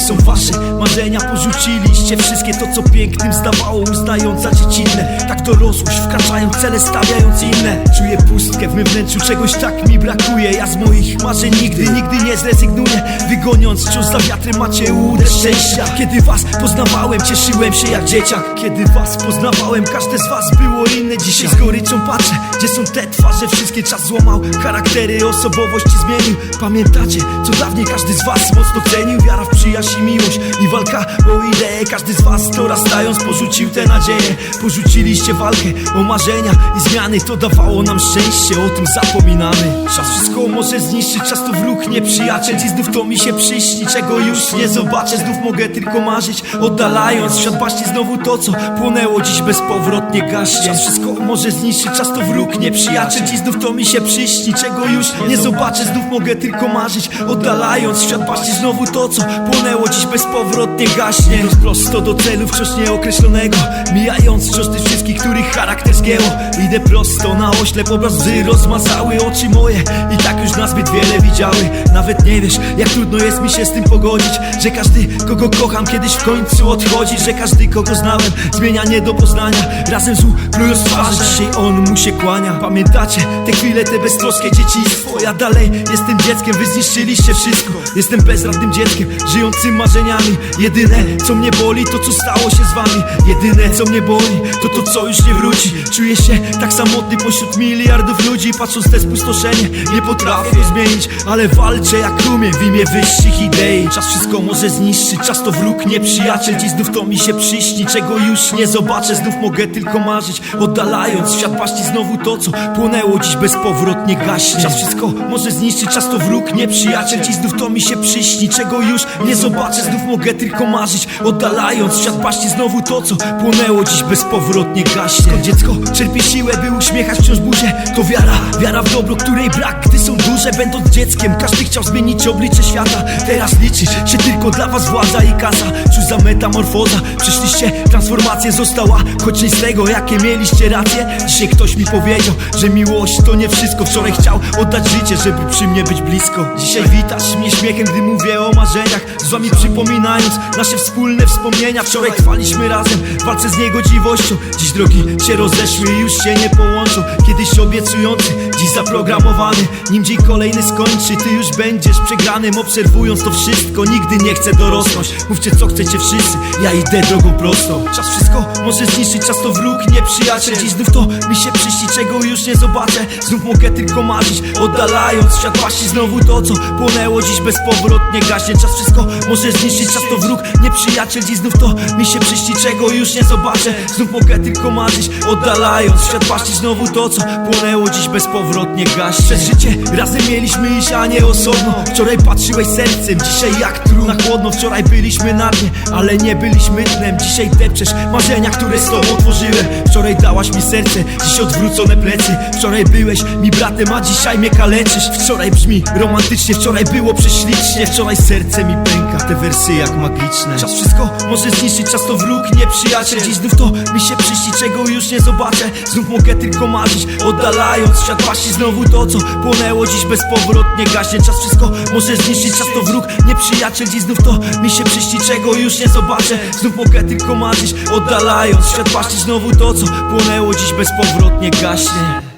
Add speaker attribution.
Speaker 1: Są wasze marzenia? Porzuciliście wszystkie to co pięknym zdawało uznając za dziecinne Tak dorosłość wkraczając cele stawiając inne Czuję pusty w mym wnętrzu, czegoś tak mi brakuje. Ja z moich marzeń nigdy, nigdy nie zrezygnuję. Wygoniąc wciąż za wiatrem macie udę szczęścia. Kiedy was poznawałem, cieszyłem się jak dzieciak. Kiedy was poznawałem, każde z was było inne. Dzisiaj z goryczą patrzę, gdzie są te twarze. Wszystkie czas złamał, charaktery, osobowości zmienił. Pamiętacie, co dawniej każdy z was mocno cenił? Wiara w przyjaźń i miłość i walka o ideę Każdy z was dorastając porzucił te nadzieje. Porzuciliście walkę o marzenia i zmiany. To dawało nam szczęście, o tym zapominamy. Czas wszystko może zniszczyć, czas to wróg, nie przyjaciel I znów to mi się przyśni, czego już nie zobaczę. Znów mogę tylko marzyć, oddalając w baśni Znowu to, co płonęło dziś bezpowrotnie gaśnie. Czas wszystko może zniszczyć, czas to wróg, nie przyjaciel I znów to mi się przyśni, czego już nie zobaczę. Znów mogę tylko marzyć, oddalając w baśni Znowu to, co płonęło dziś bezpowrotnie gaśnie. Prosto do celu wciąż nieokreślonego Mijając wciąż tych wszystkich, których charakter zgięło. Idę prosto na oślep, obraz łzy rozmazały oczy moje I tak już nazbyt wiele widziały. Nawet nie wiesz, jak trudno jest mi się z tym pogodzić Że każdy, kogo kocham, kiedyś w końcu odchodzi Że każdy, kogo znałem, zmienia nie do poznania. Razem z plując twarzy, dzisiaj on mu się kłania. Pamiętacie te chwile, te beztroskie dzieciństwo? Ja dalej jestem dzieckiem, wy zniszczyliście wszystko. Jestem bezradnym dzieckiem, żyjącym marzeniami. Jedyne, co mnie boli, to co stało się z wami. Jedyne, co mnie boli, to to, co już nie wróci. Czuję się tak samotny pośród miliardów ludzi Patrząc te spustoszenie, nie potrafię zmienić. Ale walczę jak umiem w imię wyższych idei. Czas wszystko może zniszczyć, czas to wróg, nie przyjaciel. Dziś znów to mi się przyśni, czego już nie zobaczę. Znów mogę tylko marzyć, oddalając świat baści Znowu to, co płonęło dziś bezpowrotnie gaśnie. Czas wszystko może zniszczyć, czas to wróg, nie przyjaciel. Dziś znów to mi się przyśni, czego już nie zobaczę. Znów mogę tylko marzyć, oddalając świat baści Znowu to, co płonęło dziś bezpowrotnie gaśnie. Skąd dziecko czerpie siłę, by uśmiechać wciąż buzię To wiara, wiara w dobro, której brak, gdy są duże Będąc dzieckiem, każdy chciał zmienić oblicze świata. Teraz liczy się tylko dla was władza i kasa. Cóż za metamorfoza, przyszliście, transformacja została. Choć nie z tego, jakie mieliście racje. Dzisiaj ktoś mi powiedział, że miłość to nie wszystko. Wczoraj chciał oddać życie, żeby przy mnie być blisko. Dzisiaj witasz mnie śmiechem, gdy mówię o marzeniach. Z wami przypominając nasze wspólne wspomnienia. Wczoraj trwaliśmy razem w walce z niegodziwością. Dziś drogi się rozeszły i już się nie połączą. Kiedyś obiecujący, dziś zaprogramowany. Nim dzień kolejny skończy, ty już będziesz przegranym Obserwując to wszystko, nigdy nie chcę dorosnąć. Mówcie co chcecie wszyscy, ja idę drogą prostą. Czas wszystko może zniszczyć, czas to wróg, nie przyjaciel Dziś znów to mi się przyśni, czego już nie zobaczę. Znów mogę tylko marzyć, oddalając świat właśnie Znowu to, co płonęło dziś bezpowrotnie gaśnie. Czas wszystko może zniszczyć, czas to wróg, nie przyjaciel Dziś znów to mi się przyśni, czego już nie zobaczę. Znów mogę tylko marzyć, oddalając świat właśnie Znowu to, co płonęło dziś bezpowrotnie gaśnie Przez życie. Razem mieliśmy iść, a nie osobno. Wczoraj patrzyłeś sercem, dzisiaj jak trudno na chłodno Wczoraj byliśmy na dnie, ale nie byliśmy dnem. Dzisiaj depczesz marzenia, które z tobą tworzyłem. Wczoraj dałaś mi serce, dziś odwrócone plecy. Wczoraj byłeś mi bratem, a dzisiaj mnie kaleczysz. Wczoraj brzmi romantycznie, wczoraj było prześlicznie. Wczoraj serce mi pęka, te wersy jak magiczne. Czas wszystko może zniszczyć, czas to wróg, nie przyjaciel Dziś znów to mi się przyśni, czego już nie zobaczę. Znów mogę tylko marzyć, oddalając świat właśnie Znowu to, co płonęło dziś bezpowrotnie. Gaśnie Czas wszystko może zniszczyć, czas to wróg, nie przyjaciel Dziś znów to mi się przyśni, czego już nie zobaczę. Znów mogę tylko marzyć, oddalając. Świat właśnie Znowu to, co płonęło dziś bezpowrotnie. Gaśnie